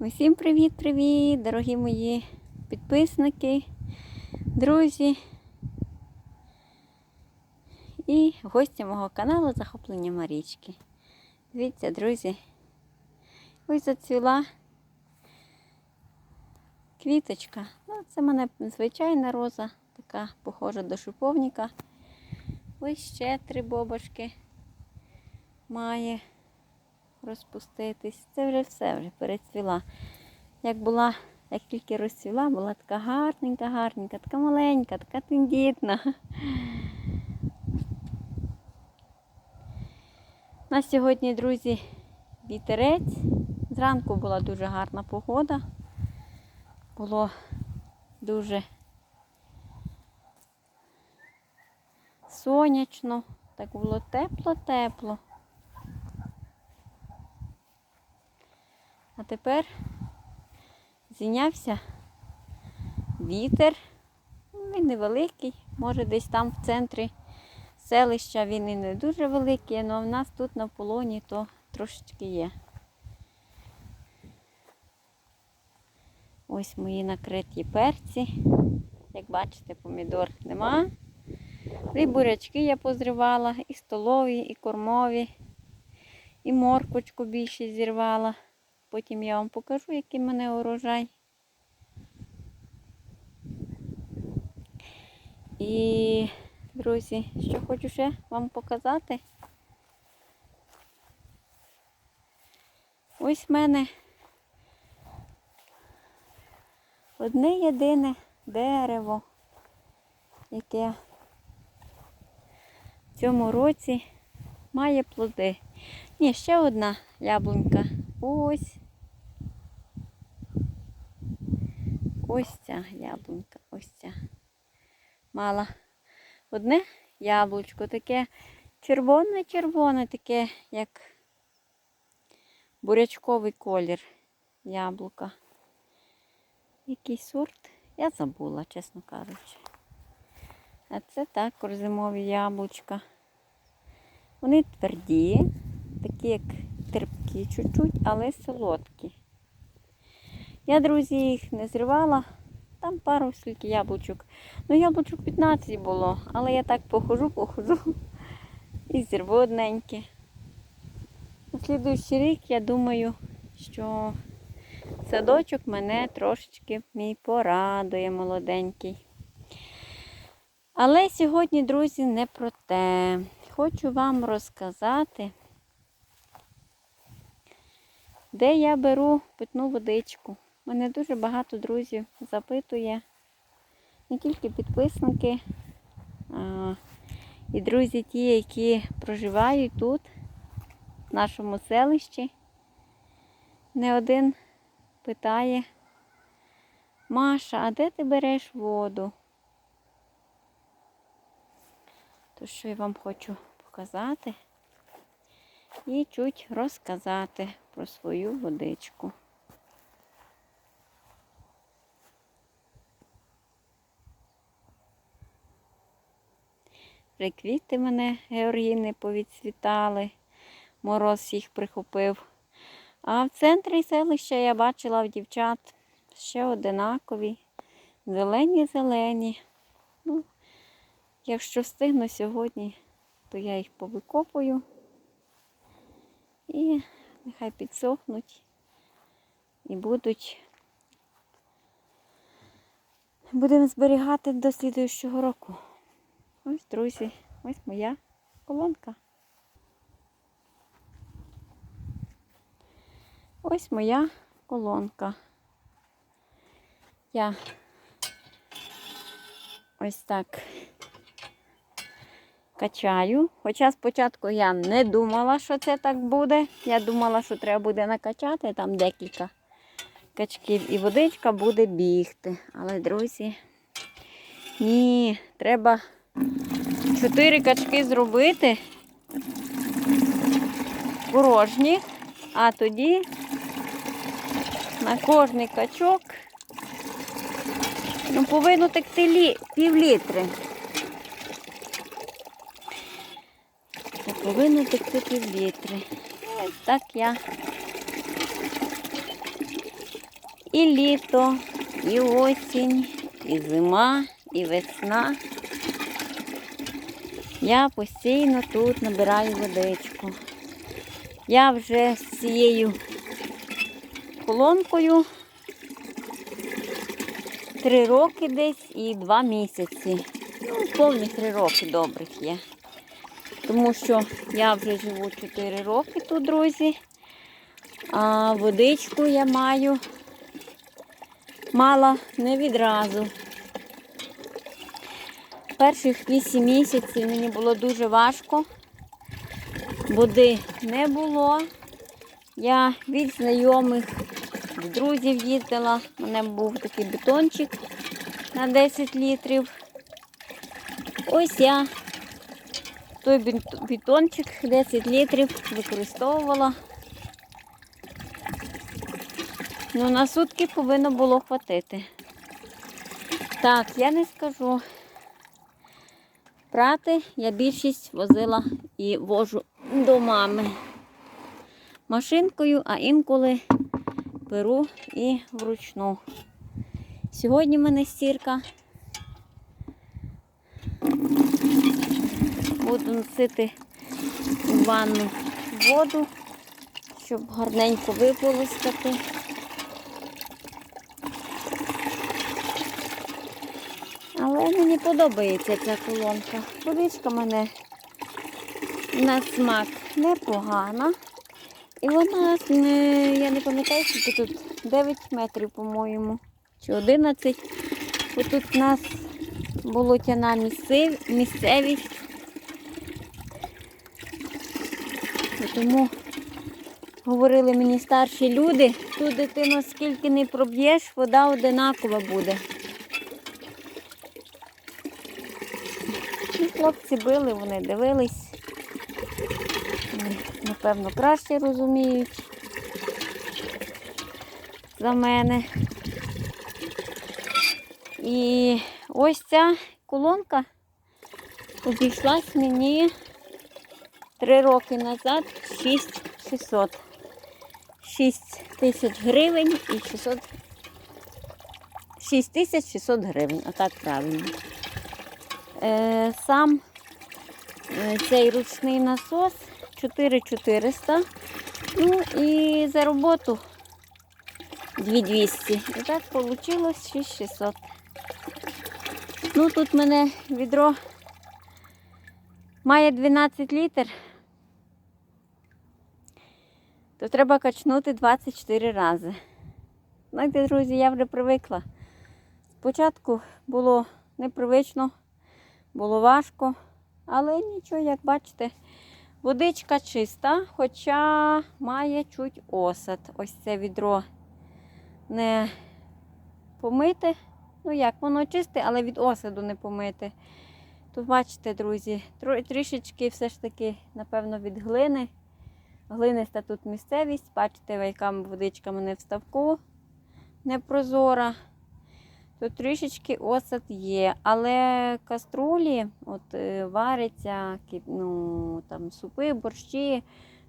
Усім привіт-привіт, дорогі мої підписники, друзі і гості мого каналу Захоплення Марічки. Дивіться, друзі, ось зацвіла квіточка. Ну, це мене звичайна роза, така похожа до шиповника. Ось ще три бобочки має розпуститись. Це вже все вже перецвіла. Як була, як тільки розцвіла, була така гарненька, гарненька, така маленька, така тендітна. У нас сьогодні, друзі, вітерець. Зранку була дуже гарна погода. Було дуже сонячно, так було тепло-тепло. А тепер зійнявся вітер. Він невеликий, може десь там в центрі селища він і не дуже великий, але в нас тут на полоні то трошечки є. Ось мої накриті перці. Як бачите, помідор нема. І бурячки я позривала, і столові, і кормові, і морквочку більше зірвала. Потім я вам покажу, який в мене урожай. І, друзі, що хочу ще вам показати. Ось в мене одне єдине дерево, яке в цьому році має плоди. Ні, ще одна яблунька. Ось. Ось ця яблунька, ось ця. Мала одне яблучко, таке червоне-червоне, таке, як бурячковий колір яблука. Який сорт? Я забула, чесно кажучи. А це також зимові яблучка. Вони тверді, такі як терпкі чуть-чуть, але солодкі. Я, друзі, їх не зривала. Там пару скільки яблучок. Ну, яблучок 15 було, але я так похожу, похожу і зірву одненьке. На слідуючий рік я думаю, що садочок мене трошечки мій порадує молоденький. Але сьогодні, друзі, не про те. Хочу вам розказати, де я беру питну водичку. Мене дуже багато друзів запитує, не тільки підписники, а і друзі ті, які проживають тут, в нашому селищі. Не один питає, Маша, а де ти береш воду? То що я вам хочу показати і чуть розказати про свою водичку. Приквіти мене георгіни повідцвітали, мороз їх прихопив. А в центрі селища я бачила в дівчат ще одинакові, зелені-зелені. Ну, якщо встигну сьогодні, то я їх повикопую і нехай підсохнуть і будуть. Будемо зберігати до слідуючого року. Ось, друзі, ось моя колонка. Ось моя колонка. Я ось так качаю. Хоча спочатку я не думала, що це так буде. Я думала, що треба буде накачати там декілька качків і водичка буде бігти. Але, друзі, ні, треба чотири качки зробити порожні, а тоді на кожний качок ну, повинно текти лі, пів літри. Повинно текти пів літри. Ось так я І літо, і осінь, і зима, і весна. Я постійно тут набираю водичку. Я вже з цією колонкою три роки десь і два місяці. Ну, повних три роки добрих є. Тому що я вже живу 4 роки тут, друзі. А водичку я маю мала не відразу. Перших 8 місяців мені було дуже важко. Води не було. Я від знайомих в друзів їздила. У мене був такий бетончик на 10 літрів. Ось я той бетончик 10 літрів використовувала. Ну, на сутки повинно було хватити. Так, я не скажу. Прати я більшість возила і вожу до мами машинкою, а інколи беру і вручну. Сьогодні в мене стірка. Буду носити в ванну воду, щоб гарненько виполоскати. Але мені подобається ця колонка. Водичка мене на смак непогана. І вона, я не пам'ятаю, скільки тут 9 метрів, по-моєму, чи 11. Бо тут в нас болотяна місцевість. Тому говорили мені старші люди, тут дитину скільки не проб'єш, вода одинакова буде. І хлопці били, вони дивились. Вони, напевно, краще розуміють за мене. І ось ця колонка обійшлась мені три роки назад 6600. 6 тисяч гривень і 600 6600 гривень, отак правильно. Е, сам е, цей ручний насос 4400. Ну і за роботу 2200. І так вийшло 6600. Ну тут мене відро має 12 літр. То треба качнути 24 рази. Знаєте, друзі, я вже привикла. Спочатку було непривично, було важко, але нічого, як бачите, водичка чиста, хоча має чуть осад. Ось це відро не помите. Ну як, воно чисте, але від осаду не помите. Тут бачите, друзі, трішечки все ж таки, напевно, від глини. Глиниста тут місцевість. Бачите, яка водичка мене в ставку непрозора. Тут трішечки осад є, але каструлі от, е, варяться, ну, там, супи, борщі,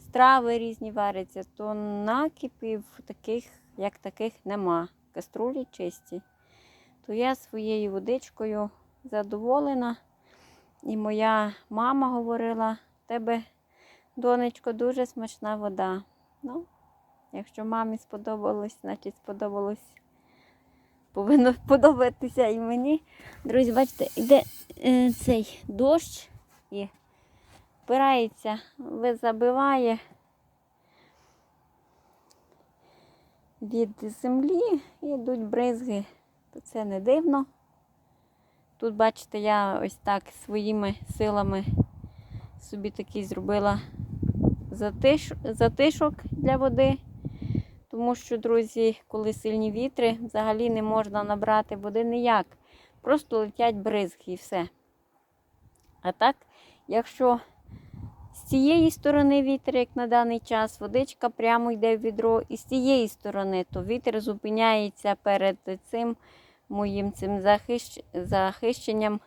страви різні варяться, то накипів таких, як таких нема. Каструлі чисті. То я своєю водичкою задоволена. І моя мама говорила, тебе, донечко, дуже смачна вода. Ну, якщо мамі сподобалось, значить сподобалось. Повинно подобатися і мені. Друзі, бачите, йде е, цей дощ і впирається, забиває від землі і йдуть бризги. То це не дивно. Тут, бачите, я ось так своїми силами собі такий зробила затиш, затишок для води. Тому що, друзі, коли сильні вітри, взагалі не можна набрати води ніяк. Просто летять бризги і все. А так, якщо з цієї сторони вітер, як на даний час, водичка прямо йде в відро, і з цієї сторони, то вітер зупиняється перед цим моїм цим захищ... захищенням.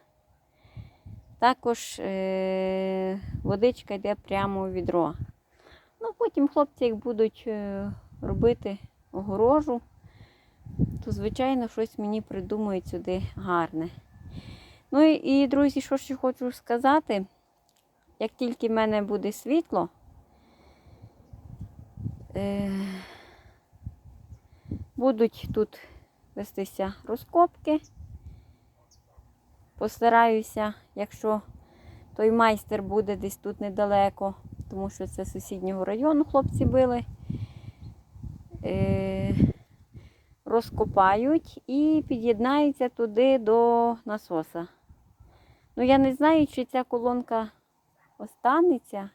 Також е... водичка йде прямо в відро. Ну, потім хлопці, як будуть е... робити огорожу, то, звичайно, щось мені придумають сюди гарне. Ну і друзі, що ще хочу сказати, як тільки в мене буде світло, е, будуть тут вестися розкопки. Постараюся, якщо той майстер буде десь тут недалеко, тому що це сусіднього району хлопці били. Е, розкопають і під'єднаються туди до насоса. Ну, я не знаю, чи ця колонка останеться,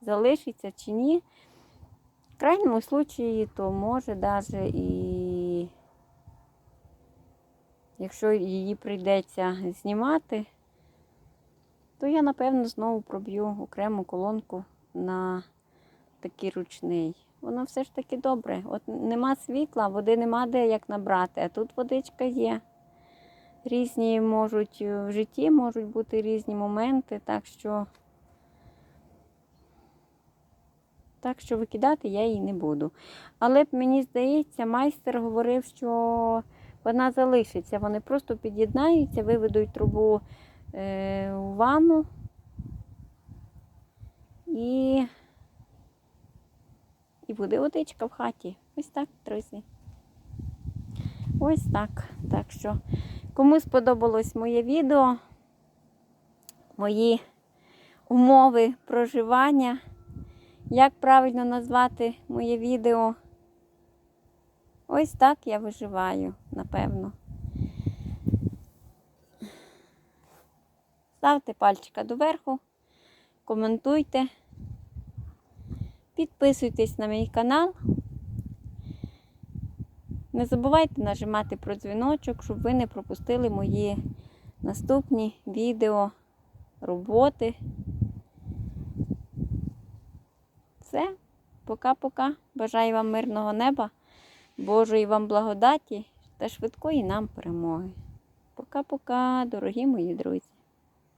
залишиться чи ні. В крайньому случаї, то може навіть і якщо її прийдеться знімати, то я, напевно, знову проб'ю окрему колонку на такий ручний. Воно все ж таки добре. От нема світла, води нема де як набрати, а тут водичка є. Різні можуть в житті можуть бути різні моменти, так що, так що викидати я її не буду. Але мені здається, майстер говорив, що вона залишиться. Вони просто під'єднаються, виведуть трубу е, у ванну і і буде водичка в хаті. Ось так, друзі. Ось так. Так що, кому сподобалось моє відео, мої умови проживання, як правильно назвати моє відео? Ось так я виживаю, напевно. Ставте пальчика доверху, коментуйте. Підписуйтесь на мій канал. Не забувайте нажимати про дзвіночок, щоб ви не пропустили мої наступні відео, роботи. Все, пока-пока. Бажаю вам мирного неба, Божої вам благодаті та швидкої нам перемоги. Пока-пока, дорогі мої друзі.